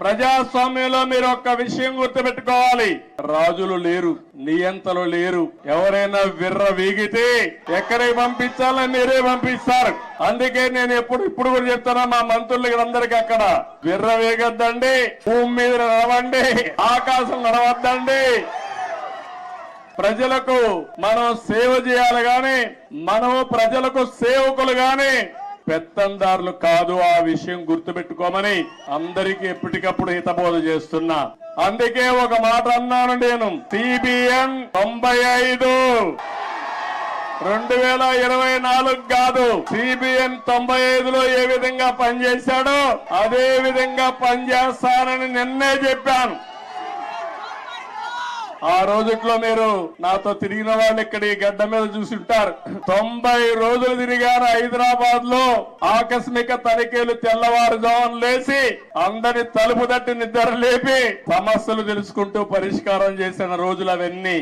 ప్రజాస్వామ్యంలో మీరు ఒక్క విషయం గుర్తుపెట్టుకోవాలి. రాజులు లేరు నియంతలు లేరు. ఎవరైనా విర్ర వీగితే ఎక్కడికి పంపించాలని మీరే పంపిస్తారు. అందుకే నేను ఎప్పుడు ఇప్పుడు కూడా చెప్తున్నా మా మంత్రులకి అందరికీ అక్కడ. విర్ర వేగొద్దండి భూమి మీద నడవండి ఆకాశం నడవద్దండి. ప్రజలకు మనం సేవ చేయాలి గాని మనము ప్రజలకు సేవకులు గాని పెత్తందారులు కాదు ఆ విషయం గుర్తుపెట్టుకోమని అందరికీ ఎప్పటికప్పుడు హితబోధ చేస్తున్నా. అందుకే ఒక మాట అన్నాను నేను. సిబిఎన్ తొంభై ఐదు. రెండు వేల ఇరవై నాలుగు కాదు. సిబిఎన్ తొంభై ఐదులో ఏ విధంగా పనిచేశాడో అదే విధంగా పనిచేస్తానని నిన్నే చెప్పాను. ఆ రోజుట్లో మీరు నాతో తిరిగిన వాళ్ళు ఇక్కడ ఈ గడ్డ మీద చూసుంటారు. తొంభై రోజులు తిరిగారు హైదరాబాద్లో ఆకస్మిక తనిఖీలు తెల్లవారుజామున లేచి అందరి తలుపు తట్టి నిద్ర లేపి సమస్యలు తెలుసుకుంటూ పరిష్కారం చేసిన రోజులు అవన్నీ.